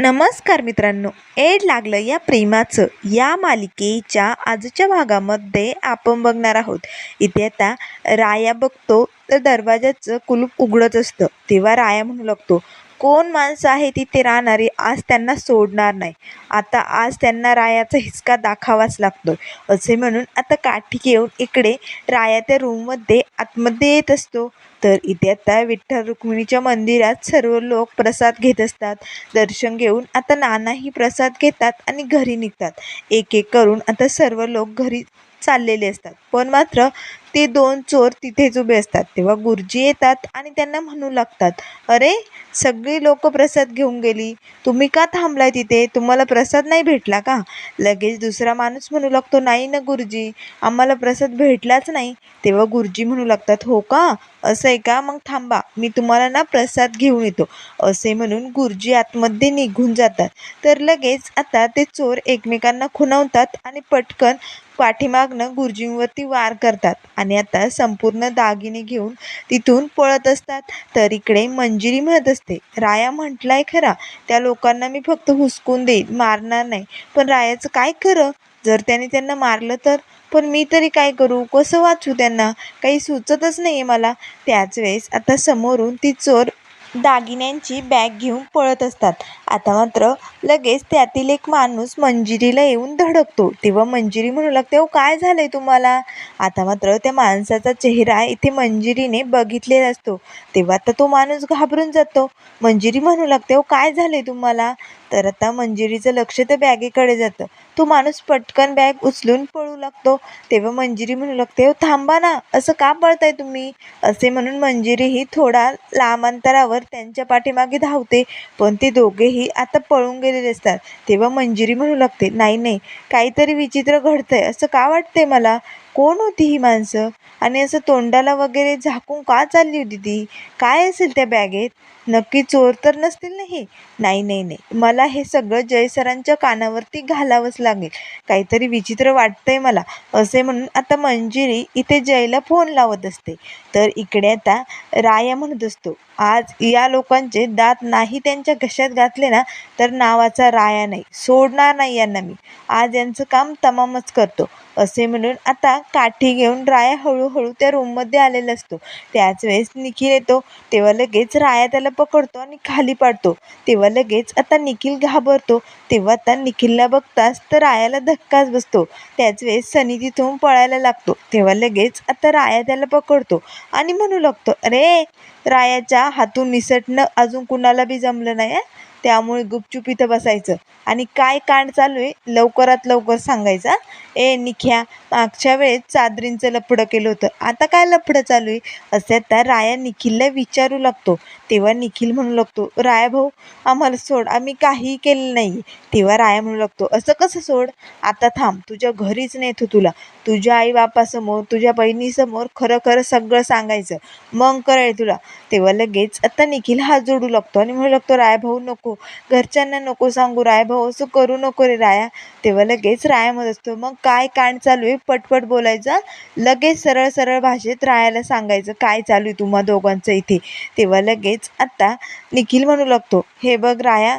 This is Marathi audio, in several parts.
नमस्कार मित्रांनो एड लागलं या प्रेमाचं. या मालिकेच्या आजच्या भागामध्ये आपण बघणार आहोत. इथे आता राया बघतो तर दरवाजाचं कुलूप उघडत असतं. तेव्हा राया म्हणू लागतो कोण माणसं आहे तिथे राहणारी आज त्यांना सोडणार नाही. आता आज त्यांना रायाचा हिसका दाखावाच लागतो असे म्हणून आता काठी घेऊन इकडे राया त्या रूममध्ये आतमध्ये येत असतो. तर इथे आता विठ्ठल रुक्मिणीच्या मंदिरात सर्व लोक प्रसाद घेत असतात. दर्शन घेऊन आता नानाही प्रसाद घेतात आणि घरी निघतात. एक एक करून आता सर्व लोक घरी चाललेले असतात. पण मात्र ते दोन चोर तिथेच उभे असतात. तेव्हा गुरुजी येतात आणि त्यांना म्हणू लागतात अरे सगळी लोक प्रसाद घेऊन गेली. तुम्ही का थांबलाय तिथे? तुम्हाला प्रसाद नाही भेटला का? लगेच दुसरा माणूस म्हणू लागतो नाही ना गुरुजी आम्हाला प्रसाद भेटलाच नाही. तेव्हा गुरुजी म्हणू लागतात हो का? असं आहे का? मग थांबा. मी तुम्हाला ना प्रसाद घेऊन येतो. असे म्हणून गुरुजी आतमध्ये निघून जातात. तर लगेच आता ते चोर एकमेकांना खुणवतात आणि पटकन पाठीमागनं गुरुजींवरती वार करतात. आणि आता संपूर्ण दागिने घेऊन तिथून पळत असतात. तर इकडे मंजिरी म्हणत असते राया म्हटलाय खरा. त्या लोकांना मी फक्त हुसकून देईन. मारणार नाही. पण रायाचं काय खरं? जर त्याने त्यांना मारलं तर? पण मी तरी काय करू? कसं वाचू त्यांना? काही सुचतच नाही आहे मला. त्याच वेळेस आता समोरून ती चोर दागिन्यांची बॅग घेऊन पळत असतात. आता मात्र लगेच त्यातील एक माणूस मंजिरीला येऊन धडकतो. तेव्हा मंजिरी म्हणू लागते हो काय झालंय तुम्हाला? आता मात्र त्या माणसाचा चेहरा इथे मंजिरीने बघितलेला असतो. तेव्हा आता तो माणूस घाबरून जातो. मंजिरी म्हणू लागते हो काय झालंय तुम्हाला? तर आता मंजिरीचं लक्ष त्या बॅगेकडे जातं. तो माणूस पटकन बॅग उचलून पळू लागतो. तेव्हा मंजिरी म्हणू लागते हो थांबा ना असं का पळताय तुम्ही? असे म्हणून मंजिरीही थोडा लांब अंतरावर त्यांच्या पाठीमागे धावते पण ते दोघेही आता पळून गेलेले असतात. तेव्हा मंजिरी म्हणू लागते नाही नाही काहीतरी विचित्र घडतंय असं का वाटतंय मला? कोण होती ही माणसं? आणि असं तोंडाला वगैरे झाकून का चालली होती ती? काय असेल त्या बॅगेत? नक्की चोर तर नसतील ना हे? नाही नाही नाही. मला हे सगळं जयसरांच्या कानावरती घालावंच लागेल. काहीतरी विचित्र वाटतंय मला. असे म्हणून आता मंजिरी इथे जयला फोन लावत असते. तर इकडे आता राया म्हणत असतो आज या लोकांचे दात नाही त्यांच्या घशात घातले ना तर नावाचा राया नाही. सोडणार नाही यांना मी. आज यांचं काम तमामच करतो. असे म्हणून आता काठी घेऊन राया हळूहळू त्या रूममध्ये आलेला असतो. त्याच वेळेस निखिल येतो. तेव्हा लगेच राया त्याला पकडतो आणि खाली पाडतो. तेव्हा लगेच आता निखिल घाबरतो. तेव्हा आता निखिलला बघताच तर रायाला धक्काच बसतो. त्याच वेळेस सनी तिथून पळायला लागतो. तेव्हा लगेच आता राया त्याला पकडतो आणि म्हणू लागतो अरे रायाच्या हातून निसटणं अजून कुणाला बी जमलं नाही आहे त्यामुळे गुपचूप इथं बसायचं. आणि काय कांड चालू आहे लवकरात लवकर सांगायचा ए निख्या मागच्या वेळेस चादरींचं लफडं केलं होतं. आता काय लफडं चालू आहे? असे आता राया निखिलला विचारू लागतो. तेव्हा निखिल म्हणू लागतो राया भाऊ आम्हाला सोड आम्ही काहीही केलं नाही. तेव्हा राया म्हणू लागतो असं कसं सोड? आता थांब तुझ्या घरीच नेतो तुला. तुझ्या आई बापासमोर तुझ्या बहिणीसमोर खरं खरं सगळं सांगायचं. मग कळेल तुला. तेव्हा लगेच आता निखिल हात जोडू लागतो आणि म्हणू लागतो राया भाऊ नको. घरच्यांना नको सांगू. राया भाऊ असं करू नको रे राया. तेव्हा लगेच रायामध्ये असतो मग काय कांड चालू आहे? पटपट बोलायचं. लगेच सरळ सरळ भाषेत राहायला सांगायचं काय चालू आहे तुम्हा दोघांचं इथे? तेव्हा लगेच आत्ता निखिल म्हणू लागतो हे बघ राया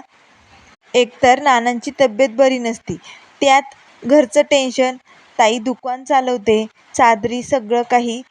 एकतर नानांची तब्येत बरी नसती. त्यात घरचं टेन्शन ताई दुकान चालवते चादरी सगळं काही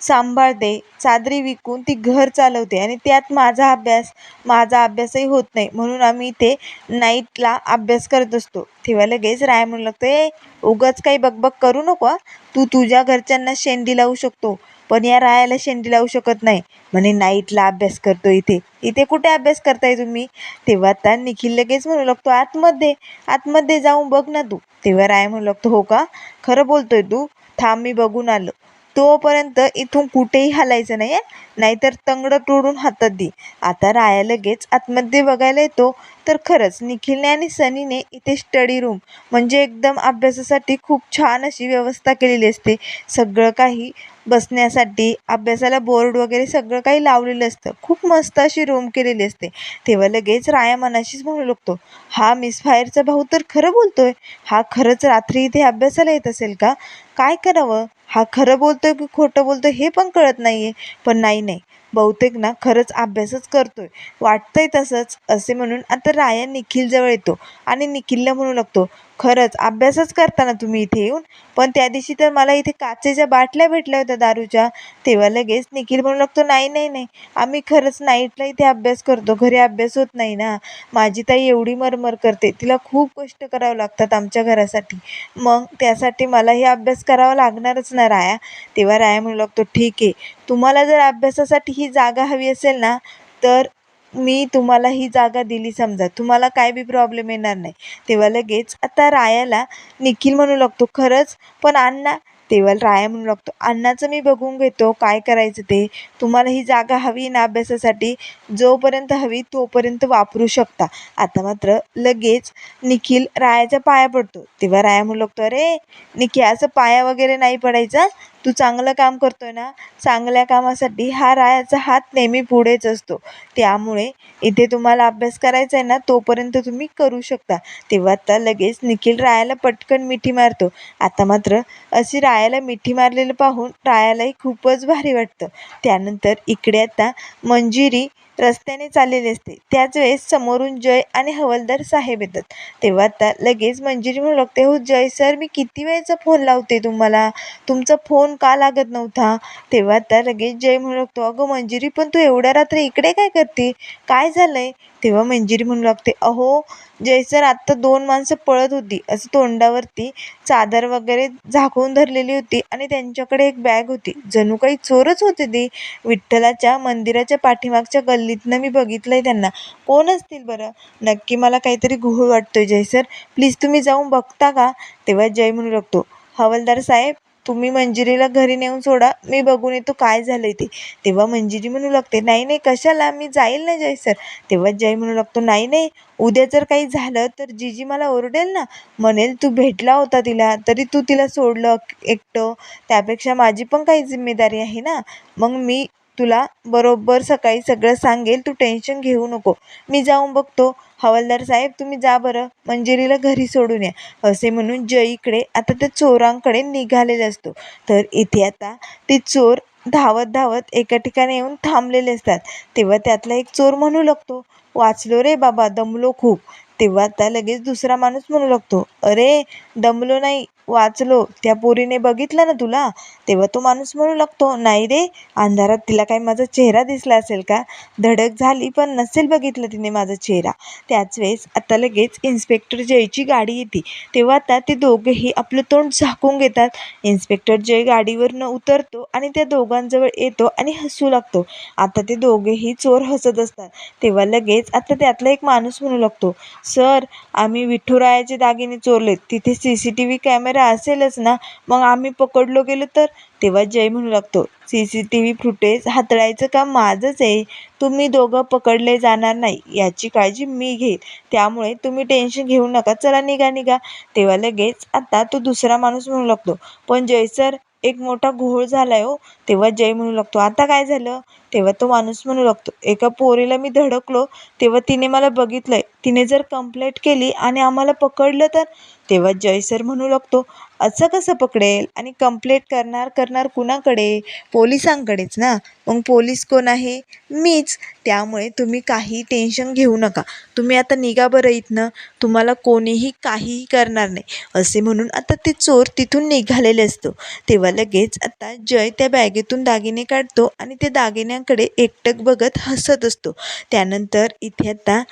सांभाळते चादरी विकून ती घर चालवते आणि त्यात माझा अभ्यास माझा अभ्यासही होत नाही. म्हणून आम्ही इथे नाईटला अभ्यास करत असतो. तेव्हा लगेच राय म्हणू लागतो ए उगाच काही बकबक करू नको तू तुझ्या घरच्यांना शेंडी लावू शकतो पण या रायाला शेंडी लावू शकत नाही. म्हणे नाईटला अभ्यास करतो इथे. इथे कुठे अभ्यास करताय तुम्ही? तेव्हा आता निखिल लगेच म्हणू लागतो आतमध्ये आतमध्ये जाऊन बघ ना तू. तेव्हा राय म्हणू लागतो हो का? खरं बोलतोय तू. थांब मी बघून आलो. तोपर्यंत इथून कुठेही हलायचं नाही आहे नाहीतर तंगडं तोडून हातात दे. आता राया लगेच आतमध्ये बघायला येतो. तर खरंच निखिलने आणि सनीने इथे स्टडी रूम म्हणजे एकदम अभ्यासासाठी खूप छान अशी व्यवस्था केलेली असते. सगळं काही बसण्यासाठी अभ्यासाला बोर्ड वगैरे सगळं काही लावलेलं असतं. खूप मस्त अशी रूम केलेली असते. तेव्हा लगेच राया मनाशीच म्हणू लागतो हा मिस फायरचा भाऊ तर खरं बोलतोय. हा खरंच रात्री इथे अभ्यासाला येत असेल का? काय करावं? हा खरं बोलतोय की खोटं बोलतोय हे पण कळत नाही आहे पण नाही नाही. बहुतेक ना खरंच अभ्यासच करतोय. वाटतंय तसंच असे म्हणून आता राया निखिलजवळ येतो आणि निखिलला म्हणू लागतो खरंच अभ्यासच करताना तुम्ही इथे येऊन पण त्या दिवशी तर मला इथे काचेच्या बाटल्या भेटल्या होत्या दारूच्या. तेव्हा लगेच निखिल म्हणू लागतो नाही नाही नाही. आम्ही खरंच नाईटला इथे अभ्यास करतो. घरी अभ्यास होत नाही ना. माझी ताई एवढी मरमर करते. तिला खूप कष्ट करावं लागतात आमच्या घरासाठी. मग त्यासाठी मला हे अभ्यास करावा लागणारच ना राया. तेव्हा राया म्हणू लागतो ठीक आहे. तुम्हाला जर अभ्यासासाठी ही जागा हवी असेल ना तर मी तुम्हाला ही जागा दिली समजा. तुम्हाला काय बी प्रॉब्लेम येणार नाही. तेव्हा लगेच आता रायाला निखिल म्हणू लागतो खरंच? पण अण्णा तेव्हा राया म्हणू लागतो अण्णाचं मी बघून घेतो काय करायचं ते. तुम्हाला ही जागा हवी ना अभ्यासासाठी? जोपर्यंत हवी तोपर्यंत वापरू शकता. आता मात्र लगेच निखिल रायाच्या पाया पडतो. तेव्हा राया म्हणू लागतो अरे निखिल असं पाया वगैरे नाही पडायचा? तू चांगलं काम करतोय ना चांगल्या कामासाठी हा रायाचा हात नेहमी पुढेच असतो. त्यामुळे इथे तुम्हाला अभ्यास करायचा आहे ना तोपर्यंत तुम्ही करू शकता. तेव्हा आता लगेच निखिल रायाला पटकन मिठी मारतो. आता मात्र अशी रायाला मिठी मारलेलं पाहून रायालाही खूपच भारी वाटतं. त्यानंतर इकडे आता मंजिरी रस्त्याने चाललेली असते. त्याच वेळेस समोरून जय आणि हवालदार साहेब येतात. तेव्हा आता लगेच मंजिरी म्हणू लागते हो जय सर मी किती वेळचा फोन लावते तुम्हाला? तुमचा फोन का लागत नव्हता? तेव्हा आता लगेच जय म्हणू लागतो अगं मंजिरी पण तू एवढ्या रात्री इकडे काय करते? काय झालंय? तेव्हा मंजिरी म्हणू लागते अहो जय सर आत्ता दोन माणसं पळत होती. असं तोंडावरती चादर वगैरे झाकून धरलेली होती आणि त्यांच्याकडे एक बॅग होती. जणू काही चोरच होते ती. विठ्ठलाच्या मंदिराच्या पाठीमागच्या गल्ली गल्लीतनं मी बघितलंय त्यांना. कोण असतील बरं? नक्की मला काहीतरी घोळ वाटतोय जय सर. प्लीज तुम्ही जाऊन बघता का? तेव्हा जय म्हणू लागतो हवालदार साहेब तुम्ही मंजिरीला घरी नेऊन सोडा. मी बघून येतो काय झालंय ते. तेव्हा मंजिरी म्हणू लागते नाही नाही कशाला? मी जाईल ना जय सर. तेव्हा जय म्हणू लागतो नाही नाही उद्या जर काही झालं तर जीजी मला ओरडेल ना. म्हणेल तू भेटला होता तिला तरी तू तिला सोडलं एकटं. त्यापेक्षा माझी पण काही जिम्मेदारी आहे ना. मग मी तुला बरोबर सकाळी सगळं सांगेल तू टेन्शन घेऊ नको. मी जाऊन बघतो. हवालदार साहेब तुम्ही जा बरं. मंजिरीला घरी सोडून या. असे म्हणून जयीकडे आता त्या चोरांकडे निघालेला असतो. तर इथे आता ते चोर धावत धावत एका ठिकाणी येऊन थांबलेले असतात. तेव्हा त्यातला एक चोर म्हणू लागतो वाचलो रे बाबा दमलो खूप. तेव्हा आता लगेच दुसरा माणूस म्हणू लागतो अरे दमलो नाही. वाचलो. त्या पोरीने बघितलं ना तुला? तेव्हा तो माणूस म्हणू लागतो नाही रे अंधारात तिला काही माझा चेहरा दिसला असेल का? धडक झाली पण नसेल बघितलं तिने माझा चेहरा. त्याच वेळेस आता लगेच इन्स्पेक्टर जयची गाडी येते. तेव्हा आता ते दोघेही आपलं तोंड झाकून घेतात. इन्स्पेक्टर जय गाडीवरनं उतरतो आणि त्या दोघांजवळ येतो आणि हसू लागतो. आता ते दोघेही चोर हसत असतात. तेव्हा लगेच आता त्यातला एक माणूस म्हणू लागतो सर आम्ही विठ्ठुरायाचे दागिने चोरलेत. तिथे C C T V camera असेलच ना मग आम्ही पकडलो गेलो तर? तेव्हा जय म्हणू लागतो C C T V footage हाताळायचं काम माझंच आहे. तुम्ही दोघं पकडले जाणार नाही. याची काळजी मी घेईल. त्यामुळे तुम्ही टेन्शन घेऊ नका. चला निघा निघा. तेव्हा लगेच आता तो दुसरा माणूस म्हणू लागतो पण जय सर एक मोठा घोळ झालाय हो. तेव्हा जय म्हणू लागतो. आता काय झालं? तेव्हा तो माणूस म्हणू लागतो. एका पोरीला मी धडकलो तेव्हा तिने मला बघितलंय. तिने जर कंप्लेंट केली आणि आम्हाला पकडलं तर? तेव्हा जय सर म्हणू लागतो असं कसं पकडेल? आणि कंप्लेंट करणार करणार कुणाकडे? पोलिसांकडेच ना? मग पोलीस कोण आहे? मीच. त्यामुळे तुम्ही काही टेन्शन घेऊ नका. तुम्ही आता निघा बरं इथनं. तुम्हाला कोणीही काहीही करणार नाही. असे म्हणून आता ते चोर तिथून निघालेले असतो. तेव्हा लगेच आता जय त्या बॅगेतून दागिने काढतो आणि त्या दागिन्यांकडे एकटक बघत हसत असतो. त्यानंतर इथे आता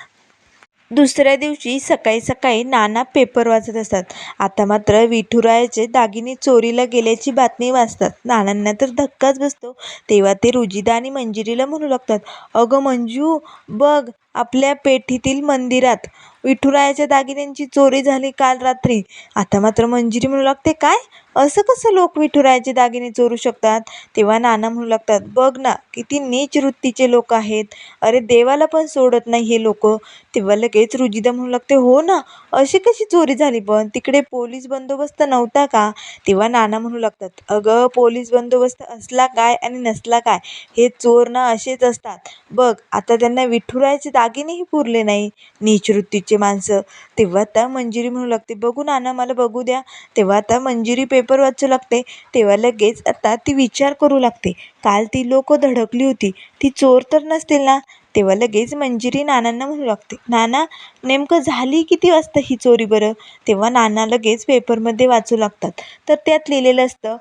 दुसऱ्या दिवशी सकाळी सकाळी नाना पेपर वाचत असतात. आता मात्र विठुरायाचे दागिने चोरीला गेल्याची बातमी वाचतात. नानांना तर धक्काच बसतो. तेव्हा ते रुजिदा आणि मंजिरीला म्हणू लागतात अगं मंजू बघ आपल्या पेठीतील मंदिरात. विठुरायाच्या दागिन्यांची चोरी झाली काल रात्री. आता मात्र मंजिरी म्हणू लागते काय? असं कसं लोक विठुरायाचे दागिने चोरू शकतात? तेव्हा नाना म्हणू लागतात बघ ना किती नीच वृत्तीचे लोक आहेत. अरे देवाला पण सोडत नाही हे लोक. तेव्हा लगेच रुजिदा म्हणू लागते हो ना अशी कशी चोरी झाली पण? तिकडे पोलीस बंदोबस्त नव्हता का? तेव्हा नाना म्हणू लागतात अगं पोलीस बंदोबस्त असला काय आणि नसला काय? हे चोर ना असेच असतात. बघ आता त्यांना विठुरायाचे दागिनेही पुरले नाही नीचवृत्तीचे माणसं. तेव्हा त्या मंजिरी म्हणू लागते बघू नाना मला बघू द्या. तेव्हा आता मंजिरी पेपर वाचू लागते तेव्हा लगेच आता ती विचार करू लागते. काल ती लोक धडकली होती. ती चोर तर नसतील ना? तेव्हा लगेच मंजिरी नानांना म्हणू लागते. नाना नेमकं झाली किती वाजता ही चोरी बरं? तेव्हा नाना लगेच पेपरमध्ये वाचू लागतात. तर त्यात लिहिलेलं असतं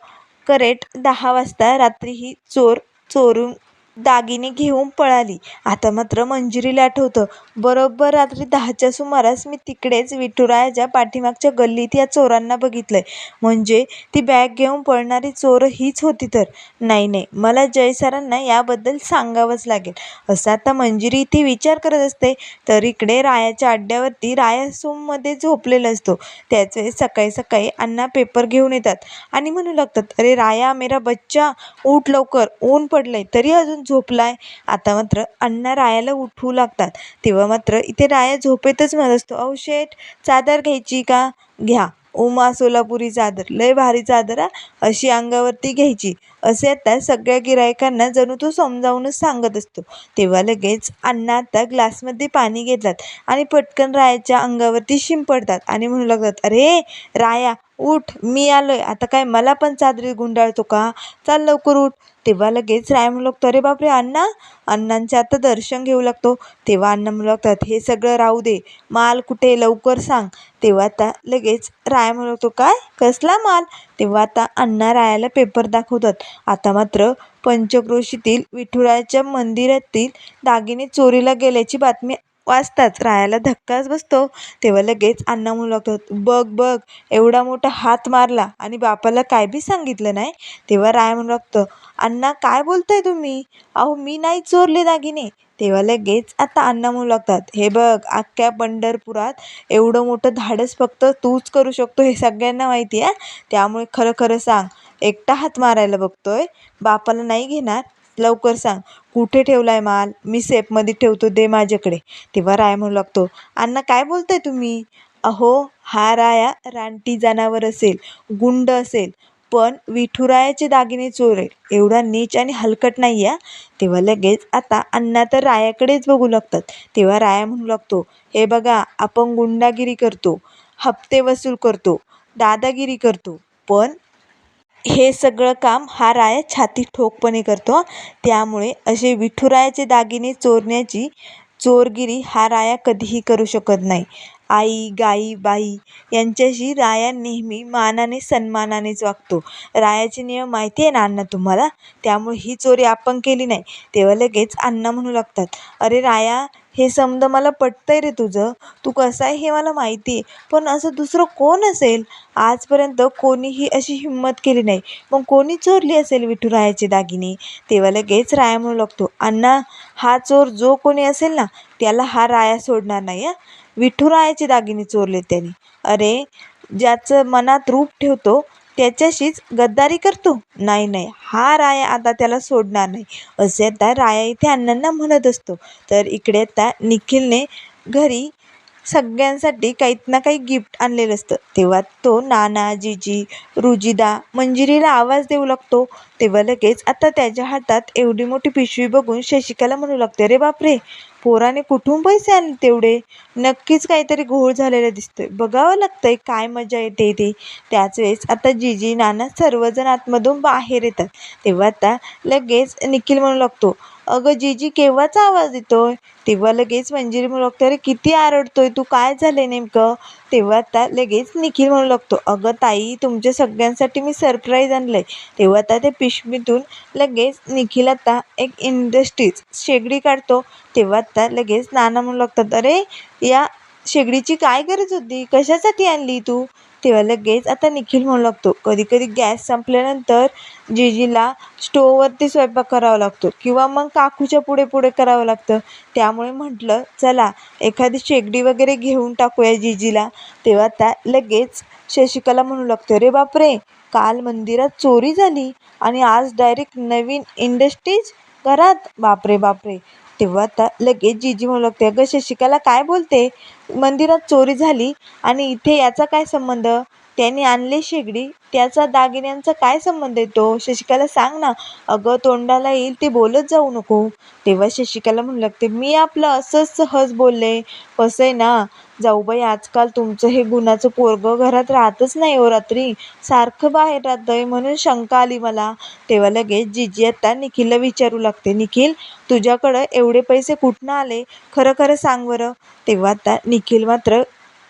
करेक्ट दहा वाजता रात्री ही चोर चोरून दागिने घेऊन पळाली. आता मात्र मंजिरीला आठवतं बरोबर रात्री दहाच्या सुमारास मी तिकडेच विठुरायाच्या पाठीमागच्या गल्लीत या चोरांना बघितलंय. म्हणजे ती बॅग घेऊन पळणारी चोर हीच होती तर? नाही नाही. मला जय सरांना याबद्दल सांगावंच लागेल. असं आता मंजिरी इथे विचार करत असते तर इकडे रायाच्या अड्ड्यावरती राया सोममध्ये झोपलेला असतो. त्याच वेळेस सकाळी सकाळी अण्णा पेपर घेऊन येतात आणि म्हणू लागतात अरे राया मेरा बच्चा उठ लवकर. ऊन पडलंय. तरी अजून झोपलाय. आता मात्र अण्णा रायाला उठवू लागतात. तेव्हा मात्र इथे राया झोपेतच म्हणत असतो. अहो शेठ चादर घ्यायची का? घ्या. उमा सोलापुरी चादर. लय भारी चादर हा. अशी अंगावरती घ्यायची. असे आता सगळ्या गिरायकांना जणू तो समजावूनच सांगत असतो. तेव्हा लगेच अण्णा आता ग्लासमध्ये पाणी घेतात आणि पटकन रायाच्या अंगावरती शिंपडतात आणि म्हणू लागतात अरे राया उठ मी आलोय. आता काय मला पण चादरीत गुंडाळतो का? चाल लवकर उठ. तेव्हा लगेच राय म्हणू लागतो अरे बापरे अण्णा! अण्णांचे आता दर्शन घेऊ लागतो. तेव्हा अण्णा म्हणू लागतात हे सगळं राहू दे. माल कुठे लवकर सांग. तेव्हा आता लगेच राय म्हणू लागतो काय? कसला माल? तेव्हा आता अण्णा रायाला पेपर दाखवतात. आता मात्र पंचक्रोशीतील विठुरायाच्या मंदिरातील दागिने चोरीला गेल्याची बातमी वाचताच रायाला धक्काच बसतो. तेव्हा लगेच अण्णा म्हणू लागतात बघ बघ एवढा मोठा हात मारला आणि बापाला काय बी सांगितलं नाही? तेव्हा राय म्हणू लागतं अण्णा काय बोलताय तुम्ही? अहो मी नाही चोरले दागिने. तेव्हा लगेच आता अण्णा म्हणू लागतात हे बघ अख्ख्या पंढरपुरात एवढं मोठं धाडस फक्त तूच करू शकतो हे सगळ्यांना माहिती आहे त्यामुळे खरं खरं सांग एकटा हात मारायला बघतोय बापाला नाही घेणार? लवकर सांग. कुठे ठेवलाय माल? मी सेफमध्ये ठेवतो दे माझ्याकडे. तेव्हा राय म्हणू लागतो अण्णा काय बोलताय तुम्ही? अहो हा राया रानटी जनावर असेल गुंड असेल पण विठुरायाचे दागिने चोरेल एवढा नीच आणि हलकट नाही आहे तेव्हा लगेच आता अण्णा तर रायाकडेच बघू लागतात. तेव्हा राया म्हणू लागतो हे बघा आपण गुंडागिरी करतो हप्ते वसूल करतो दादागिरी करतो पण हे सगळं काम हा राया छाती ठोकपणे करतो. त्यामुळे असे विठुरायाचे दागिने चोरण्याची चोरगिरी हा राया कधीही करू शकत नाही. आई गाई बाई यांच्याशी राया नेहमी मानाने सन्मानानेच वागतो रायाचे नियम माहिती आहे ना अण्णा तुम्हाला? त्यामुळे ही चोरी आपण केली नाही. तेव्हा लगेच अण्णा म्हणू लागतात अरे राया हे समज मला पटतंय रे तुझं. तू कसं आहे हे मला माहिती आहे. पण असं दुसरं कोण असेल? आजपर्यंत कोणीही अशी हिंमत केली नाही. मग कोणी चोरली असेल विठू रायाचे दागिने? तेव्हा लगेच राया म्हणू लागतो अण्णा हा चोर जो कोणी असेल ना त्याला हा राया सोडणार नाही हा. विठुरायाचे दागिने चोरले त्यांनी. अरे ज्याचं मनात रूप ठेवतो त्याच्याशीच गद्दारी करतो? नाही नाही हा राया आता त्याला सोडणार नाही. असे आता राया इथे अण्णांना म्हणत असतो. तर इकडे आता निखिलने घरी सगळ्यांसाठी काही ना काही गिफ्ट आणलेलं असतं. तेव्हा तो नाना जिजी रुजिदा मंजिरीला आवाज देऊ लागतो. तेव्हा लगेच आता त्याच्या हातात एवढी मोठी पिशवी बघून शशिकाला म्हणू लागते अरे बापरे पोराने कुठून पैसे आणले तेवढे? नक्कीच काहीतरी घोळ झालेला दिसतोय. बघावं लागतंय काय मजा येते ते त्याच वेळेस आता जिजी नाना सर्वजण आतमधून बाहेर येतात. तेव्हा आता लगेच निखिल म्हणू लागतो अगं जीजी केव्हाचा आवाज येतोय तेव्हा लगेच मंजिरी म्हणू लागतो अरे किती आरडतोय तू? काय झाले नेमकं? तेव्हा आता लगेच निखिल म्हणू लागतो अगं ताई तुमच्या सगळ्यांसाठी मी सरप्राईज आणलंय. तेव्हा आता त्या पिशवीतून लगेच निखिल आता एक इंडस्ट्रीज शेगडी काढतो. तेव्हा आता लगेच नाना म्हणू लागतात अरे या शेगडीची काय गरज होती? कशासाठी आणली तू? तेव्हा लगेच आता निखिल म्हणू लागतो. कधी कधी गॅस संपल्यानंतर जिजीला स्टोववरती स्वयंपाक करावा लागतो किंवा मग काकूच्या पुढे पुढे करावं लागतं. त्यामुळे म्हटलं चला एखादी शेगडी वगैरे घेऊन टाकूया जिजीला. तेव्हा आता लगेच शशिकला म्हणू लागतो अरे बापरे काल मंदिरात चोरी झाली आणि आज डायरेक्ट नवीन इंडस्ट्रीज घरात. बापरे बापरे तेव्हा आता लगेच जीजी म्हणू लागते अगं शशिकाला काय बोलते? मंदिरात चोरी झाली आणि इथे याचा काय संबंध? त्याने आणले शेगडी. त्याचा दागिन्यांचा काय संबंध येतो शशिकाला सांग ना. अगं तोंडाला येईल ते बोलत जाऊ नको. तेव्हा शशिकाला म्हणू लागते मी आपलं असंच सहज बोलले. कसं आहे ना? जाऊबाई आजकाल तुमचं हे गुणाचं पोरगं घरात राहतच नाही हो रात्री. सारखं बाहेर राहतंय म्हणून शंका आली मला. तेव्हा लगेच जिजी आता निखिलला विचारू लागते निखिल तुझ्याकडं एवढे पैसे कुठनं आले? खरं खरं सांग बरं. तेव्हा आता निखिल मात्र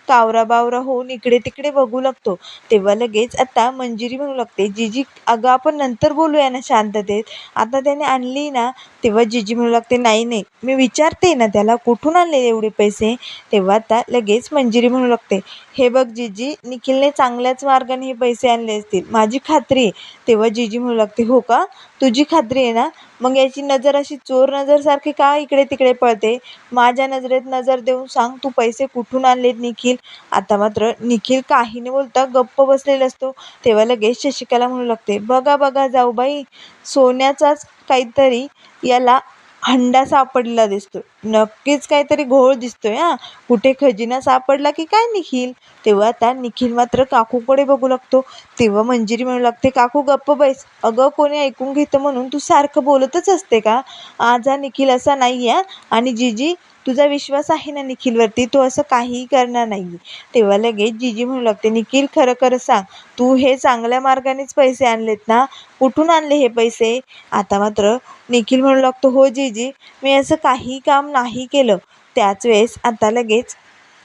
कावरा बावरा होऊन इकडे तिकडे बघू लागतो. तेव्हा लगेच आता मंजिरी म्हणू लागते. जिजी अगं आपण नंतर बोलूया ना शांततेत. आता त्याने आणली ना तेव्हा जिजी म्हणू लागते नाही नाही मी विचारते ना त्याला कुठून आणले एवढे पैसे? तेव्हा आता लगेच मंजिरी म्हणू लागते हे बघ जिजी निखिलने चांगल्याच मार्गाने हे पैसे आणले असतील. माझी खात्री आहे. तेव्हा जिजी म्हणू लागते हो का? तुझी खात्री आहे ना? मग याची नजर अशी चोर नजरसारखी का इकडे तिकडे पळते? माझ्या नजरेत नजर देऊन सांग तू पैसे कुठून आणलेत निखिल? आता मात्र निखिल काही न बोलता गप्प बसलेला असतो. तेव्हा लगेच शशिकाला म्हणू लागते बघा बघा जाऊबाई सोन्याचाच काहीतरी याला हंडा सापडलेला दिसतोय. नक्कीच काहीतरी घोळ दिसतोय हा. कुठे खजिना सापडला की काय निखिल? तेव्हा आता निखिल मात्र काकूकडे बघू लागतो. तेव्हा मंजिरी म्हणू लागते काकू गप्प बैस. अगं कोणी ऐकून घेतं म्हणून तू सारखं बोलतच असते का? आज हा निखिल असा नाही आहे आणि जीजी तुझा विश्वास आहे ना निखिलवरती? तो असं काहीही करणार नाही तेव्हा लगेच जीजी म्हणू लागते निखिल खरं खरं सांग. तू हे चांगल्या मार्गानेच पैसे आणलेत ना? कुठून आणले हे पैसे? आता मात्र निखिल म्हणू लागतो हो जीजी मी असं काही काम नाही केलं. त्याच वेळेस आता लगेच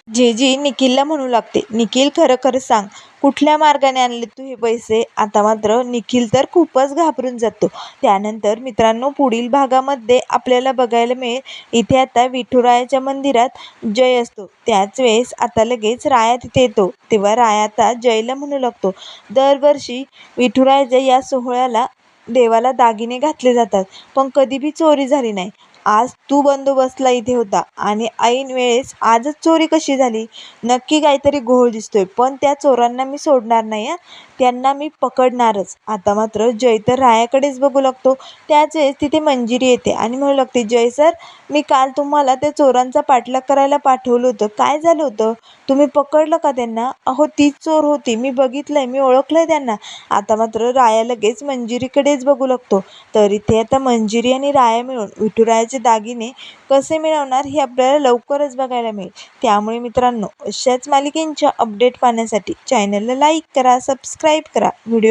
जेजी निखिलला म्हणू लागते निखिल खरं खरं सांग. कुठल्या मार्गाने आणले तू हे पैसे? आता मात्र निखिल तर खूपच घाबरून जातो. त्यानंतर मित्रांनो पुढील भागामध्ये आपल्याला बघायला मिळेल इथे आता विठुरायाच्या मंदिरात जय असतो. त्याच वेळेस आता लगेच राया तिथे येतो. तेव्हा राया आता जयला म्हणू लागतो. दरवर्षी विठुरायाच्या या सोहळ्याला देवाला दागिने घातले जातात. पण कधी बी चोरी झाली नाही. आज तू बंदोबस्तला इथे होता. आणि ऐन वेळेस आजच चोरी कशी झाली? नक्की काहीतरी घोळ दिसतोय. पण त्या चोरांना मी सोडणार नाही हं. त्यांना मी पकडणारच. आता मात्र जय तर रायाकडेच बघू लागतो. त्याच वेळेस तिथे मंजिरी येते. आणि म्हणू लागते जय सर मी काल तुम्हाला त्या चोरांचा पाठलाग करायला पाठवलं होतं. काय झालं होतं? तुम्ही पकडलं का त्यांना? अहो तीच चोर होती. मी बघितलंय. मी ओळखलंय त्यांना. आता मात्र राया लगेच मंजिरीकडेच बघू लागतो. तर इथे आता मंजिरी आणि राया मिळून सोन्याचे दागिने कसे मिळवणार हे आपल्याला लवकरच बघायला मिळेल. त्यामुळे मित्रांनो अशाच मालिकेंच्या अपडेट पाहण्यासाठी चॅनलला लाईक करा सबस्क्राईब करा. व्हिडिओ